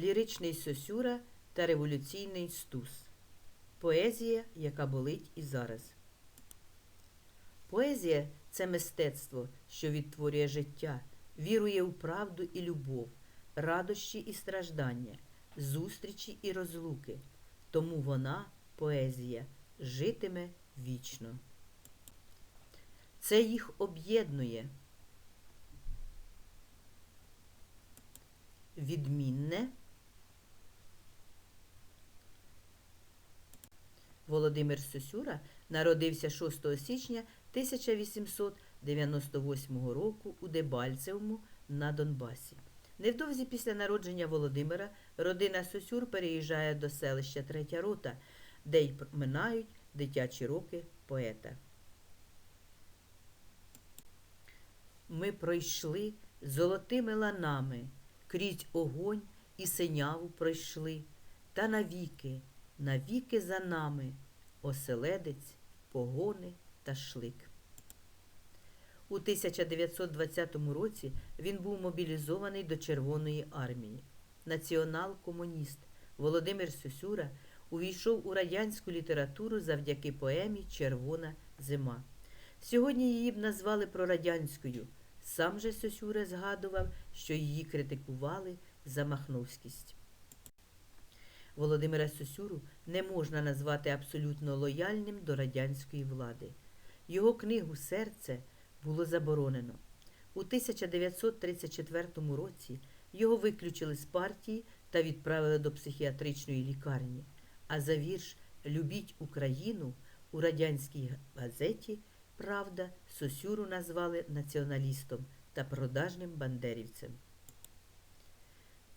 ліричний Сосюра та революційний Стус. Поезія, яка болить і зараз. Поезія це мистецтво, що відтворює життя, вірує у правду і любов, радощі і страждання, зустрічі і розлуки. Тому вона, поезія, житиме вічно. Це їх об'єднує. Відмінне. Володимир Сосюра народився 6 січня 1898 року у Дебальцевому на Донбасі. Невдовзі після народження Володимира родина Сосюр переїжджає до селища Третя Рота, де й минають дитячі роки поета. Ми пройшли золотими ланами, крізь огонь і синяву пройшли, та навіки, навіки за нами оселедець, погони та шлик. У 1920 році він був мобілізований до Червоної армії. Націонал-комуніст Володимир Сосюра увійшов у радянську літературу завдяки поемі Червона зима. Сьогодні її б назвали прорадянською. Сам же Сосюра згадував, що її критикували за махновськість. Володимира Сосюру не можна назвати абсолютно лояльним до радянської влади. Його книгу Серце було заборонено. У 1934 році його виключили з партії та відправили до психіатричної лікарні. А за вірш Любіть Україну у радянській газеті Правда Сосюру назвали націоналістом та продажним бандерівцем.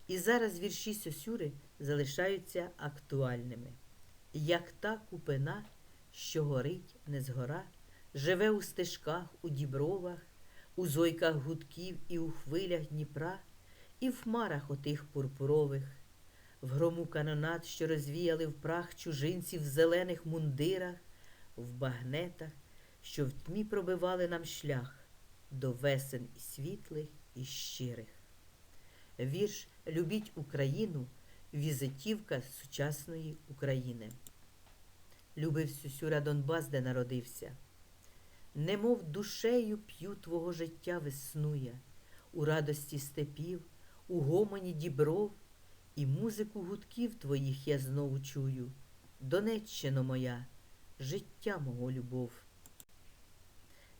І зараз вірші Сосюри залишаються актуальними. Як та купина, що горить не згора, живе у стежках, у дібровах, у зойках гудків і у хвилях Дніпра, і в хмарах отих пурпурових, в грому канонат, що розвіяли в прах чужинців в зелених мундирах, в багнетах, що в тьмі пробивали нам шлях до весен і світлих і щирих. Вірш Любіть Україну візитівка сучасної України. Любив Сюсюра Донбас, де народився. Немов душею п'ю твого життя веснує, у радості степів, у гомоні дібров, і музику гудків твоїх я знову чую. Донеччино моя, життя мого любов.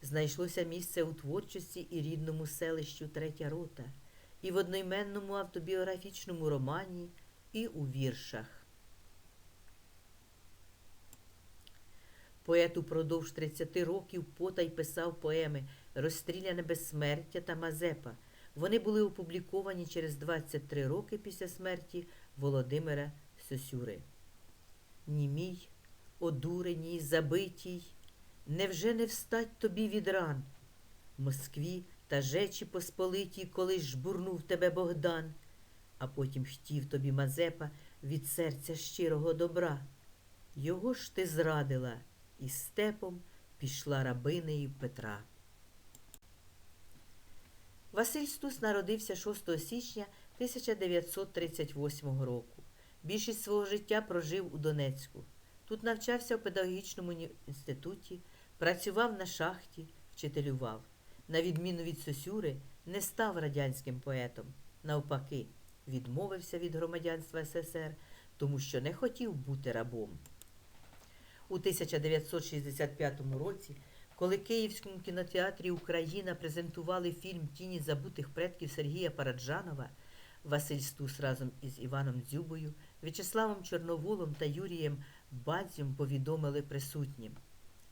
Знайшлося місце у творчості і рідному селищу Третя рота і в одноіменному автобіографічному романі, і у віршах. Поет упродовж 30 років потай писав поеми Розстріляне безсмертя та Мазепа. Вони були опубліковані через 23 роки після смерті Володимира Сосюри. Німій, одуреній, забитій, невже не встать тобі від ран? Москві та жечі посполитій, коли ж жбурнув тебе Богдан, а потім хтів тобі Мазепа від серця щирого добра. Його ж ти зрадила, і степом пішла рабинею Петра. Василь Стус народився 6 січня 1938 року. Більшість свого життя прожив у Донецьку. Тут навчався в педагогічному інституті, працював на шахті, вчителював на відміну від Сосюри, не став радянським поетом. Навпаки, відмовився від громадянства СССР, тому що не хотів бути рабом. У 1965 році, коли Київському кінотеатрі Україна презентували фільм Тіні забутих предків Сергія Параджанова, Василь Стус разом із Іваном Дзюбою, В'ячеславом Чорноволом та Юрієм Бадзюм повідомили присутнім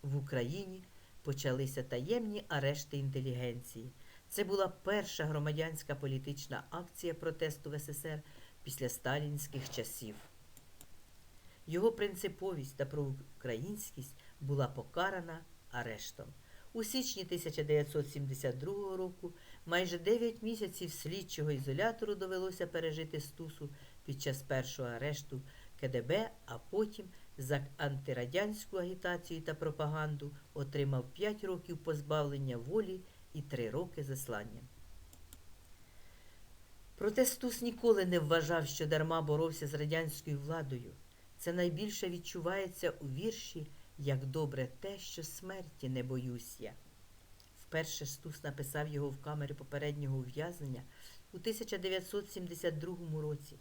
в Україні почалися таємні арешти інтелігенції. Це була перша громадянська політична акція протесту в СССР після сталінських часів. Його принциповість та проукраїнськість була покарана арештом. У січні 1972 року майже 9 місяців слідчого ізолятору довелося пережити Стусу під час першого арешту КДБ, а потім за антирадянську агітацію та пропаганду отримав 5 років позбавлення волі і 3 роки заслання. Проте Стус ніколи не вважав, що дарма боровся з радянською владою. Це найбільше відчувається у вірші як добре те, що смерті не боюсь я. Вперше Стус написав його в камері попереднього ув'язнення у 1972 році.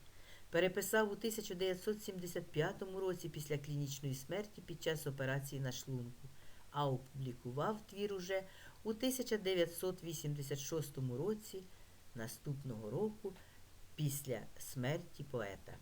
Переписав у 1975 році після клінічної смерті під час операції на шлунку, а опублікував твір уже у 1986 році наступного року після смерті поета.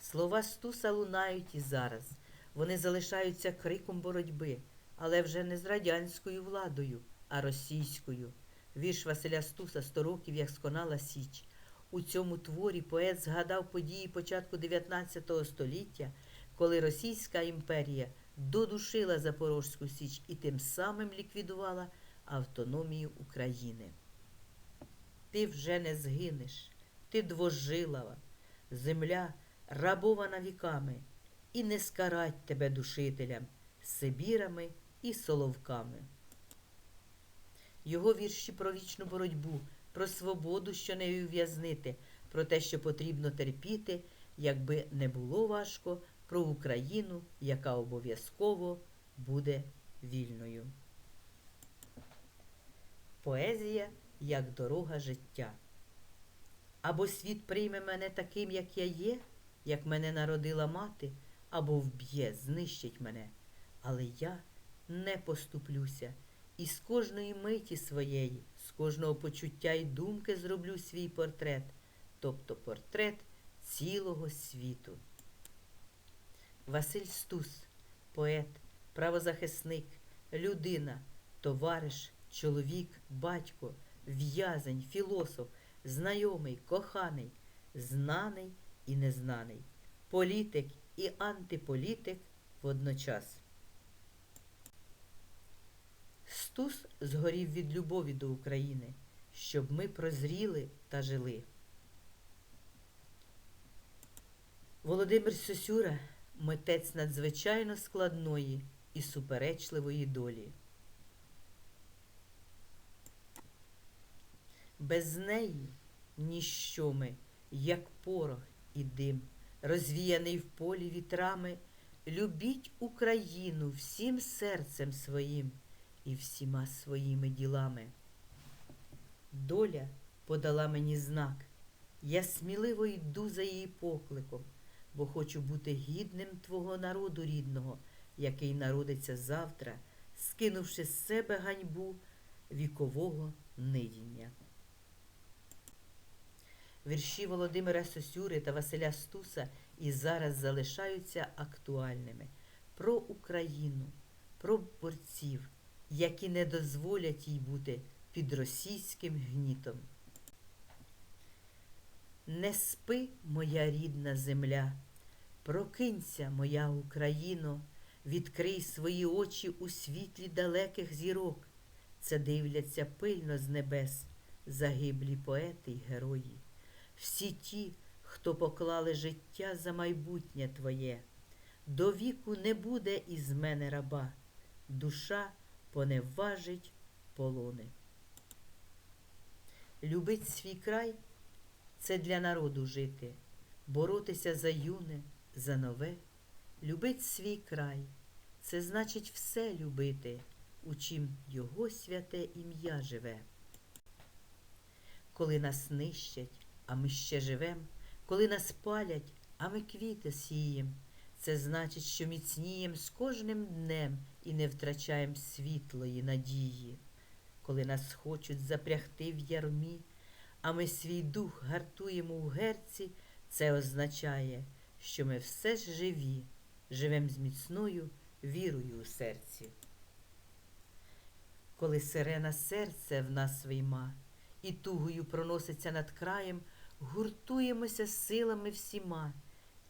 Слова Стуса лунають і зараз. Вони залишаються криком боротьби, але вже не з радянською владою, а російською. Вірш Василя Стуса «Сто років, як сконала Січ. У цьому творі поет згадав події початку 19 століття, коли Російська імперія додушила Запорозьку Січ і тим самим ліквідувала автономію України. Ти вже не згинеш, ти двожилава, земля рабована віками, і не скарать тебе душителям, Сибірами і соловками. Його вірші про вічну боротьбу, про свободу, що не ув'язнити, про те, що потрібно терпіти, якби не було важко, про Україну, яка обов'язково буде вільною. Поезія як дорога життя. Або світ прийме мене таким, як я є, як мене народила мати, або вб'є, знищить мене. Але я не поступлюся, і з кожної миті своєї, з кожного почуття і думки зроблю свій портрет, тобто портрет цілого світу. Василь Стус, поет, правозахисник, людина, товариш, чоловік, батько, в'язень, філософ, знайомий, коханий, знаний і незнаний, політик і антиполітик водночас. Стус згорів від любові до України, щоб ми прозріли та жили. Володимир Сосюра митець надзвичайно складної і суперечливої долі. Без неї ніщо ми, як порох і дим, розвіяний в полі вітрами, любіть Україну всім серцем своїм і всіма своїми ділами. Доля подала мені знак, я сміливо йду за її покликом, бо хочу бути гідним твого народу рідного, який народиться завтра, скинувши з себе ганьбу вікового нидіння. Вірші Володимира Сосюри та Василя Стуса і зараз залишаються актуальними про Україну, про борців, які не дозволять їй бути під російським гнітом. Не спи, моя рідна земля, прокинься, моя Україно, відкрий свої очі у світлі далеких зірок. Це дивляться пильно з небес загиблі поети й герої всі ті, хто поклали життя за майбутнє Твоє. До віку не буде із мене раба, душа поневажить полони. Любить свій край це для народу жити, боротися за юне, за нове. Любить свій край, це значить все любити, у чим його святе ім'я живе. Коли нас нищать, а ми ще живем, коли нас палять, а ми квіти сієм. Це значить, що міцнієм з кожним днем і не втрачаєм світлої надії. Коли нас хочуть запрягти в ярмі, а ми свій дух гартуємо у герці, це означає, що ми все ж живі, живем з міцною вірою у серці. Коли сирена серце в нас вийма, і тугою проноситься над краєм, гуртуємося силами всіма,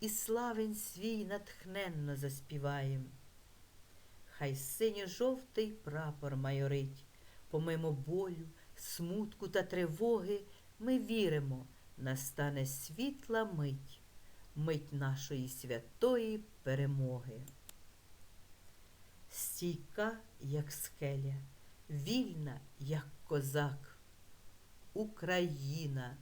і славень свій натхненно заспіваєм. Хай синьо-жовтий прапор майорить, помимо болю, смутку та тривоги, ми віримо, настане світла мить, мить нашої святої перемоги. Стійка, як скеля, вільна, як козак. Україна.